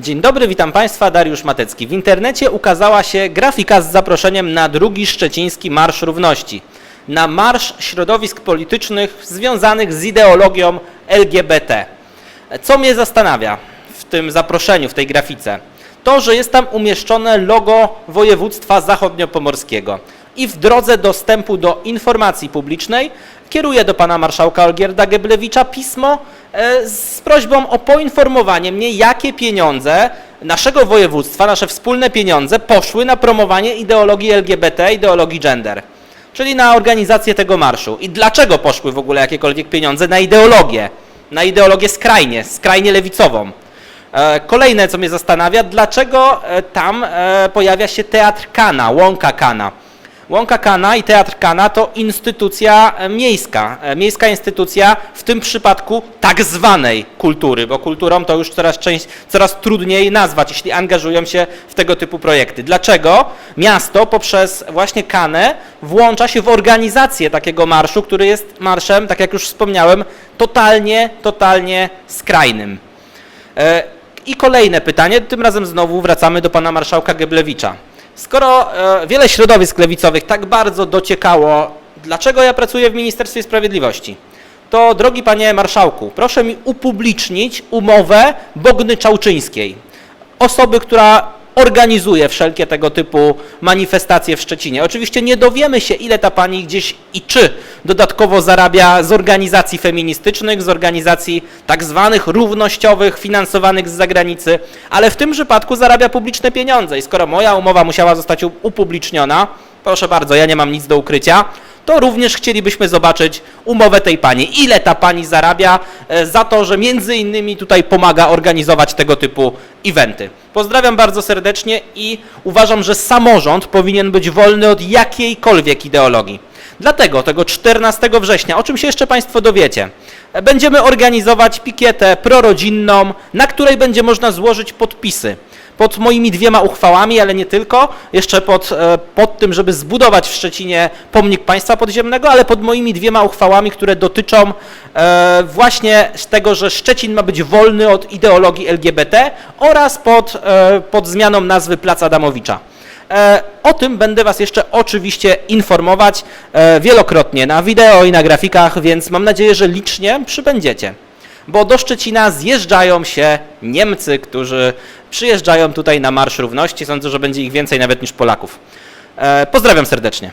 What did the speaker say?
Dzień dobry, witam Państwa, Dariusz Matecki. W internecie ukazała się grafika z zaproszeniem na drugi szczeciński Marsz Równości. Na Marsz Środowisk Politycznych związanych z ideologią LGBT. Co mnie zastanawia w tym zaproszeniu, w tej grafice? To, że jest tam umieszczone logo województwa zachodniopomorskiego. I w drodze dostępu do informacji publicznej kieruję do pana marszałka Olgierda Geblewicza pismo z prośbą o poinformowanie mnie, jakie pieniądze naszego województwa, nasze wspólne pieniądze poszły na promowanie ideologii LGBT, ideologii gender, czyli na organizację tego marszu. I dlaczego poszły w ogóle jakiekolwiek pieniądze na ideologię, na ideologię skrajnie, skrajnie lewicową. E, Kolejne, co mnie zastanawia, dlaczego e, tam e, pojawia się teatr Kana, Łąka Kana. Łąka Kana i Teatr Kana to instytucja e, miejska, e, miejska instytucja w tym przypadku tak zwanej kultury, bo kulturą to już coraz, część, coraz trudniej nazwać, jeśli angażują się w tego typu projekty. Dlaczego miasto poprzez właśnie Kanę włącza się w organizację takiego marszu, który jest marszem, tak jak już wspomniałem, totalnie, totalnie skrajnym. E, I kolejne pytanie, tym razem znowu wracamy do pana marszałka Geblewicza. Skoro e, wiele środowisk lewicowych tak bardzo dociekało, dlaczego ja pracuję w Ministerstwie Sprawiedliwości, to drogi panie marszałku, proszę mi upublicznić umowę Bogny Czałczyńskiej, osoby, która organizuje wszelkie tego typu manifestacje w Szczecinie. Oczywiście nie dowiemy się, ile ta pani gdzieś i czy dodatkowo zarabia z organizacji feministycznych, z organizacji tak zwanych równościowych, finansowanych z zagranicy, ale w tym przypadku zarabia publiczne pieniądze i skoro moja umowa musiała zostać upubliczniona, proszę bardzo, ja nie mam nic do ukrycia, to również chcielibyśmy zobaczyć umowę tej pani. Ile ta pani zarabia e, za to, że między innymi tutaj pomaga organizować tego typu eventy. Pozdrawiam bardzo serdecznie i uważam, że samorząd powinien być wolny od jakiejkolwiek ideologii. Dlatego tego 14 września, o czym się jeszcze Państwo dowiecie, będziemy organizować pikietę prorodzinną, na której będzie można złożyć podpisy pod moimi dwiema uchwałami, ale nie tylko, jeszcze pod, e, pod tym, żeby zbudować w Szczecinie pomnik państwa podziemnego, ale pod moimi dwiema uchwałami, które dotyczą e, właśnie tego, że Szczecin ma być wolny od ideologii LGBT oraz pod, e, pod zmianą nazwy Plac Adamowicza. E, O tym będę Was jeszcze oczywiście informować e, wielokrotnie na wideo i na grafikach, więc mam nadzieję, że licznie przybędziecie bo do Szczecina zjeżdżają się Niemcy, którzy przyjeżdżają tutaj na Marsz Równości. Sądzę, że będzie ich więcej nawet niż Polaków. E, Pozdrawiam serdecznie.